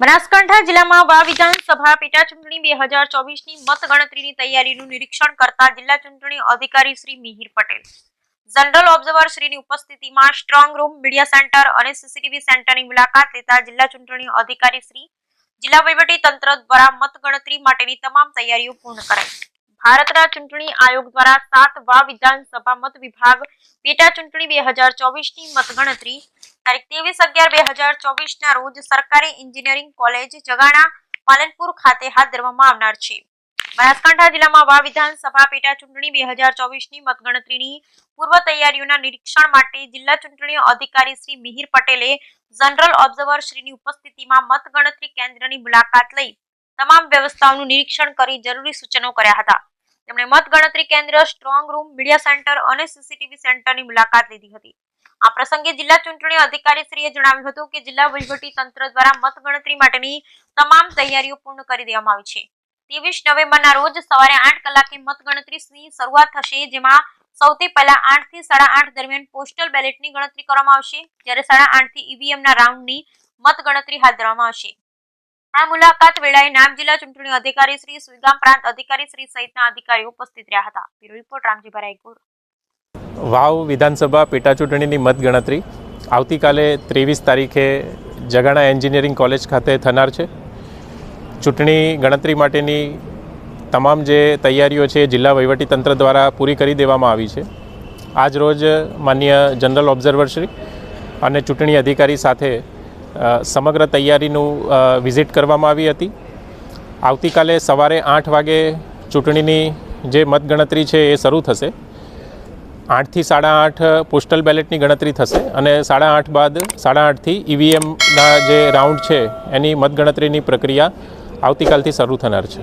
બનાસકાંઠા જિલ્લામાં વા વિધાનસભા પેટા ચૂંટણી બે હજાર ચોવીસની મતગણતરીની તૈયારીનું નિરીક્ષણ કરતા જિલ્લા ચૂંટણી અધિકારી શ્રી મિહિર પટેલ. જનરલ ઓબ્ઝર્વર શ્રીની ઉપસ્થિતિમાં સ્ટ્રોંગ રૂમ, મીડિયા સેન્ટર અને સીસીટીવી સેન્ટરની મુલાકાત લેતા જિલ્લા ચૂંટણી અધિકારી શ્રી જિલ્લા વહીવટી તંત્ર દ્વારા મતગણતરી માટેની તમામ તૈયારીઓ પૂર્ણ કરાઈ. ભારતના ચૂંટણી આયોગ દ્વારા સાત વા વિધાનસભા મત વિભાગ પેટા ચૂંટણી બે હજાર ચોવીસની મતગણતરી તારીખ, ત્રેવીસ અગિયાર બે હજાર ચોવીસના રોજ સરકારી એન્જિનિયરિંગ કોલેજ જગાણા, પાલનપુર ખાતે હાથ ધરવામાં આવનાર છે. બનાસકાંઠા જિલ્લામાં વા વિધાનસભા પેટા ચૂંટણી બે હજાર ચોવીસની મતગણતરીની પૂર્વ તૈયારીઓના નિરીક્ષણ માટે જિલ્લા ચૂંટણી અધિકારી શ્રી મિહિર પટેલે જનરલ ઓબ્ઝર્વર શ્રીની ઉપસ્થિતિમાં મતગણતરી કેન્દ્રની મુલાકાત લઈ તમામ વ્યવસ્થાઓનું નિરીક્ષણ કરી જરૂરી સૂચનો કર્યા હતા. તેમણે મતગણતરી કેન્દ્ર, સ્ટ્રોંગ રૂમ, મીડિયા સેન્ટર અને સીસીટીવી સેન્ટરની મુલાકાત લીધી હતી. આ પ્રસંગે જિલ્લા ચૂંટણી અધિકારીશ્રીએ જણાવ્યું હતું કે જિલ્લા વહીવટી દ્વારા મતગણતરી માટેની તમામ તૈયારીઓ પૂર્ણ કરી દેવામાં આવી છે. ત્રેવીસ નવેમ્બરના રોજ સવારે આઠ કલાકે મતગણતરીની શરૂઆત થશે, જેમાં સૌથી પહેલા આઠથી સાડા આઠ દરમિયાન પોસ્ટલ બેલેટની ગણતરી કરવામાં આવશે, જ્યારે સાડા આઠથી ઈવીએમના રાઉન્ડની મતગણતરી હાથ ધરવામાં આવશે. આ મુલાકાત વેળાએ નામ જિલ્લા ચૂંટણી અધિકારી શ્રી, સુઈગામ પ્રાંત અધિકારી શ્રી સહિતના અધિકારીઓ ઉપસ્થિત રહ્યા હતા. રિપોર્ટ, રામજીભાઈ રાયગુર. વાવ વિધાનસભા પેટાચૂંટણીની મતગણતરી. આવતીકાલે ત્રેવીસ તારીખે જગાણા એન્જિનિયરિંગ કોલેજ ખાતે થનાર છે. ચૂંટણી ગણતરી માટેની તમામ જે તૈયારીઓ છે જિલ્લા વહીવટીતંત્ર દ્વારા પૂરી કરી દેવામાં આવી છે. આજ રોજ માન્ય જનરલ ઓબ્ઝર્વરશ્રી અને ચૂંટણી અધિકારી સાથે સમગ્ર તૈયારીનું વિઝિટ કરવામાં આવી હતી. આવતીકાલે સવારે આઠ વાગે ચૂંટણીની જે મતગણતરી છે એ શરૂ થશે. આઠથી સાડા આઠ પોસ્ટલ બેલેટની ગણતરી થશે અને સાડા આઠ બાદ સાડા આઠથી ઈવીએમના જે રાઉન્ડ છે, એની મતગણતરીની પ્રક્રિયા આવતીકાલથી શરૂ થનાર છે.